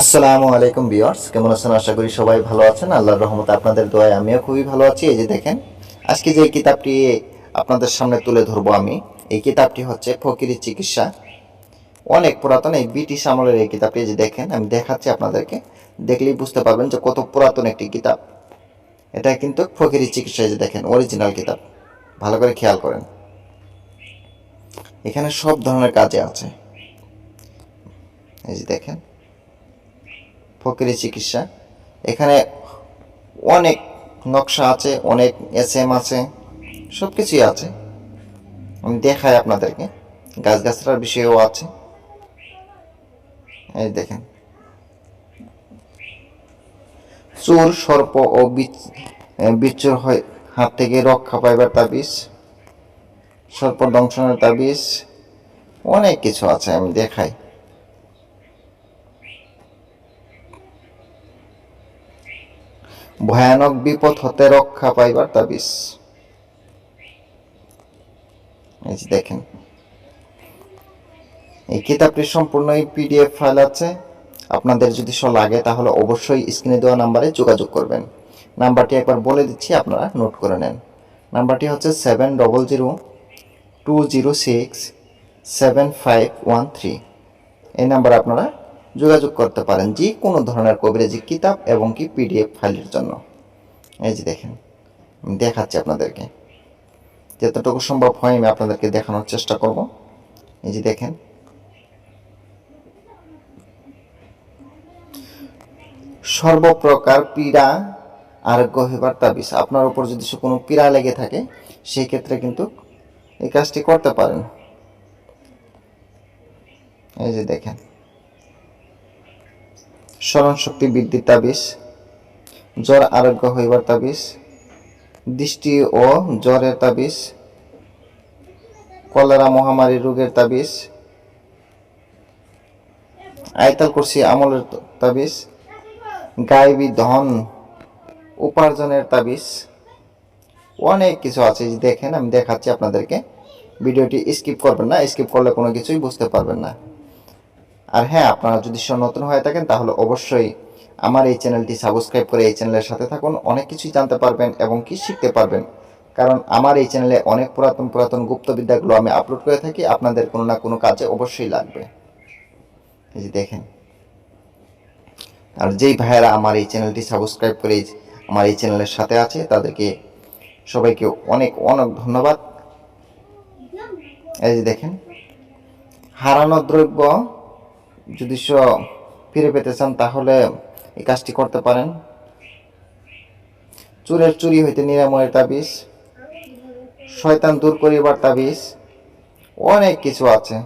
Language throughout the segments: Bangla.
আসসালামু আলাইকুম বিয়ার্স কেমন আছেন? আশা করি সবাই ভালো আছেন। আল্লাহর রহমতে আপনাদের দোয়ায় আমিও খুবই ভালো আছি। এই যে দেখেন, আজকে যে কিতাবটি আপনাদের সামনে তুলে ধরবো আমি, এই কিতাবটি হচ্ছে ফকিরি চিকিৎসা। অনেক পুরাতন এই ব্রিটিশ আমলের এই কিতাবটি যে দেখেন, আমি দেখাচ্ছি আপনাদেরকে। দেখলেই বুঝতে পারবেন যে কত পুরাতন একটি কিতাব। এটা কিন্তু ফকিরি চিকিৎসা যে দেখেন অরিজিনাল কিতাব। ভালো করে খেয়াল করেন। এখানে সব ধরনের কাজে আছে। এই যে দেখেন ফকিরি চিকিৎসা। এখানে অনেক নকশা আছে, অনেক এস এম আছে সব কিছুই আছে। আমি দেখাই আপনাদেরকে, গাছগাছড়ার বিষয়েও আছে। এই দেখেন। চোর সর্প ও বিচ্ছুর হয়, হাত থেকে রক্ষা পাইবার তাবিজ, সর্প দংশনের তাবিজ, অনেক কিছু আছে, আমি দেখাই। ভয়ানক বিপদ হতে রক্ষা পাইবার তাবিজ। দেখেন। এই কিতাবটির সম্পূর্ণই পিডিএফ ফাইল আছে। আপনাদের যদি সব লাগে, তাহলে অবশ্যই স্ক্রিনে দেওয়া নাম্বারে যোগাযোগ করবেন। নাম্বারটি একবার বলে দিচ্ছি, আপনারা নোট করে নেন। নাম্বারটি হচ্ছে seven double zero two zero six seven five one three এই নাম্বারে আপনারা যোগাযোগ করতে পারেন যে কোনো ধরনের কবিরাজি কিতাব এবং কি পিডিএফ ফাইলের জন্য। এই যে দেখেন, আমি দেখাচ্ছি আপনাদেরকে। যতটুকু সম্ভব হয় আমি আপনাদেরকে দেখানোর চেষ্টা করব। এই যে দেখেন, সর্বপ্রকার পীড়া আরোগ্য হইবার তাবিজ। আপনার উপর যদি কোনো পীড়া লেগে থাকে, সেই ক্ষেত্রে কিন্তু এই কাজটি করতে পারেন। এই যে দেখেন স্মরণ শক্তি বৃদ্ধির তাবিজ, জ্বর আরোগ্য হইবার তাবিজ, দৃষ্টি ও জ্বরের তাবিজ, কলেরা মহামারী রোগের তাবিজ, আয়তাল কুরসি আমলের তাবিজ গায়েবী ধন উপার্জনের তাবিজ, অনেক কিছু আছে। দেখেন, আমি দেখাচ্ছি আপনাদেরকে। ভিডিওটি স্কিপ করবেন না, স্কিপ করলে কোনো কিছুই বুঝতে পারবেন না। আর হ্যাঁ আপনারা যদি নতুন হয়ে থাকেন, তাহলে অবশ্যই আমার এই চ্যানেলটি সাবস্ক্রাইব করে এই চ্যানেলের সাথে থাকুন, অনেক কিছুই জানতে পারবেন এবং কি শিখতে পারবেন। কারণ আমার এই চ্যানেলে অনেক পুরাতন পুরাতন গুপ্তবিদ্যাগুলো আমি আপলোড করে থাকি, আপনাদের কোনো না কোনো কাজে অবশ্যই লাগবে। এই যে দেখেন। আর যেই ভাইয়েরা আমার এই চ্যানেলটি সাবস্ক্রাইব করে আমার এই চ্যানেলের সাথে আছে, তাদেরকে সবাইকে অনেক অনেক ধন্যবাদ। এই যে দেখেন। হারানো দ্রব্য যদি স ফিরে পেতে চান, তাহলে এই কাজটি করতে পারেন। চুরের চুরি হইতে নিরাময়ের তাবিজ, শয়তান দূর করিবার তাবিজ, অনেক কিছু আছে।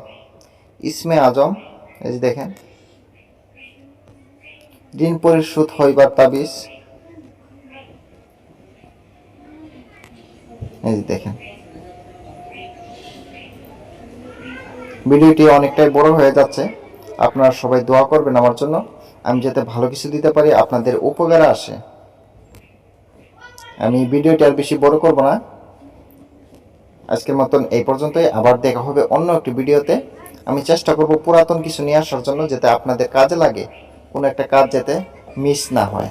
ইসমে আজম, এই যে দেখেন। ঋণ পরিশোধ হইবার তাবিজ, এই যে দেখেন। ভিডিওটি অনেকটাই বড় হয়ে যাচ্ছে। আপনারা সবাই দোয়া করবেন আমার জন্য। আমি যাতে ভালো কিছু দিতে পারি, আপনাদের উপকার আসে। আমি ভিডিওটি আর বেশি বড় করব না। আজকের মতন এই পর্যন্তই। আবার দেখা হবে অন্য একটি ভিডিওতে। আমি চেষ্টা করব পুরাতন কিছু নিয়ে আসার জন্য, যাতে আপনাদের কাজে লাগে। কোনো একটা কাজ যাতে মিস না হয়।